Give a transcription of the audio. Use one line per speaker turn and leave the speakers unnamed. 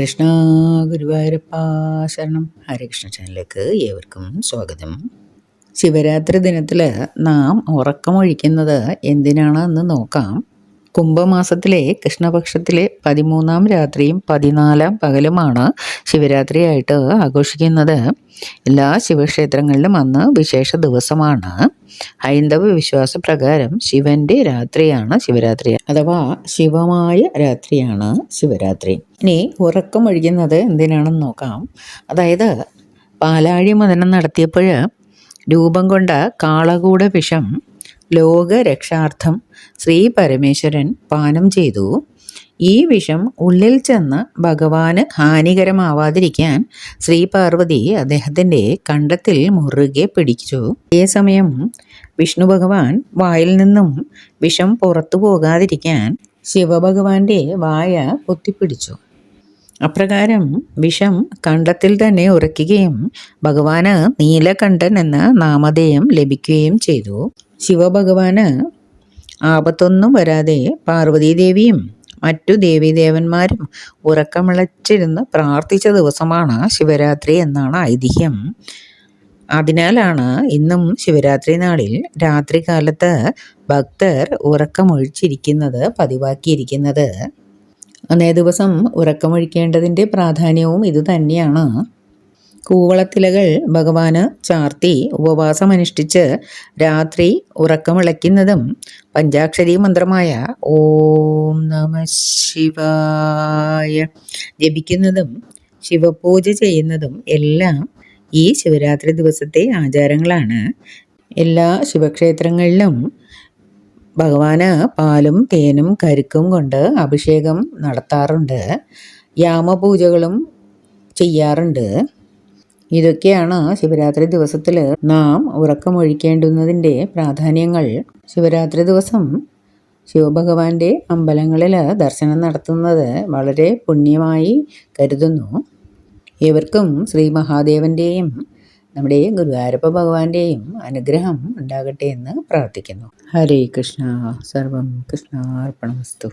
കൃഷ്ണ ഗുരുവായൂരപ്പ ശരണം. ഹരികൃഷ്ണ ചാനലിലേക്ക് ഏവർക്കും സ്വാഗതം. ശിവരാത്രി ദിനത്തിൽ നാം ഉറക്കമൊഴിക്കുന്നത് എന്തിനാണെന്ന് നോക്കാം. കുംഭമാസത്തിലെ കൃഷ്ണപക്ഷത്തിലെ പതിമൂന്നാം രാത്രിയും പതിനാലാം പകലുമാണ് ശിവരാത്രിയായിട്ട് ആഘോഷിക്കുന്നത്. എല്ലാ ശിവക്ഷേത്രങ്ങളിലും അന്ന് വിശേഷ ദിവസമാണ്. ഹൈന്ദവ വിശ്വാസപ്രകാരം ശിവന്റെ രാത്രിയാണ് ശിവരാത്രി. അഥവാ ശിവമായ രാത്രിയാണ് ശിവരാത്രി. ഇനി ഉറക്കം ഒഴിക്കുന്നത് എന്തിനാണെന്ന് നോക്കാം. അതായത് പാലാഴി മദനം നടത്തിയപ്പോൾ രൂപം കൊണ്ട കാളകൂട വിഷം ലോകരക്ഷാർത്ഥം ശ്രീ പരമേശ്വരൻ പാനം ചെയ്തു. ഈ വിഷം ഉള്ളിൽ ചെന്ന് ഭഗവാന് ഹാനികരമാവാതിരിക്കാൻ ശ്രീ പാർവതി അദ്ദേഹത്തിന്റെ കണ്ടത്തിൽ മുറുകെ പിടിച്ചു. അതേസമയം വിഷ്ണു ഭഗവാൻ വായിൽ നിന്നും വിഷം പുറത്തു പോകാതിരിക്കാൻ ശിവഭഗവാന്റെ വായ പൊത്തിപ്പിടിച്ചു. അപ്രകാരം വിഷം കണ്ടത്തിൽ തന്നെ ഉറയ്ക്കുകയും ഭഗവാന് നീലകണ്ഠൻ എന്ന നാമധേയം ലഭിക്കുകയും ചെയ്തു. ശിവഭഗവാന് ആപത്തൊന്നും വരാതെ പാർവതീദേവിയും മറ്റു ദേവീദേവന്മാരും ഉറക്കമിളച്ചിരുന്ന് പ്രാർത്ഥിച്ച ദിവസമാണ് ശിവരാത്രി എന്നാണ് ഐതിഹ്യം. അതിനാലാണ് ഇന്നും ശിവരാത്രി നാളിൽ രാത്രികാലത്ത് ഭക്തർ ഉറക്കമൊഴിച്ചിരിക്കുന്നത് പതിവാക്കിയിരിക്കുന്നത്. അന്നേ ദിവസം ഉറക്കമൊഴിക്കേണ്ടതിന്റെ പ്രാധാന്യവും ഇത് തന്നെയാണ് കൂവളത്തിലകൾ ഭഗവാന് ചാർത്തി ഉപവാസമനുഷ്ഠിച്ച് രാത്രി ഉറക്കമിളയ്ക്കുന്നതും പഞ്ചാക്ഷരി മന്ത്രമായ ഓം നമ ശിവായ ജപിക്കുന്നതും ശിവപൂജ ചെയ്യുന്നതും എല്ലാം ഈ ശിവരാത്രി ദിവസത്തെ ആചാരങ്ങളാണ്. എല്ലാ ശിവക്ഷേത്രങ്ങളിലും ഭഗവാന് പാലും തേനും കരുക്കും കൊണ്ട് അഭിഷേകം നടത്താറുണ്ട്. യാമപൂജകളും ചെയ്യാറുണ്ട്. ഇതൊക്കെയാണ് ശിവരാത്രി ദിവസത്തിൽ നാം ഉറക്കമൊഴിക്കേണ്ടുന്നതിന്റെ പ്രാധാന്യങ്ങൾ. ശിവരാത്രി ദിവസം ശിവഭഗവാന്റെ അമ്പലങ്ങളിൽ ദർശനം നടത്തുന്നത് വളരെ പുണ്യമായി കരുതുന്നു. ഏവർക്കും ശ്രീ മഹാദേവന്റെയും നമ്മുടെ ഗുരുവായൂരപ്പ ഭഗവാന്റെയും അനുഗ്രഹം ഉണ്ടാകട്ടെ എന്ന് പ്രാർത്ഥിക്കുന്നു. ഹരേ കൃഷ്ണ. സർവം കൃഷ്ണാർപ്പണമസ്തു.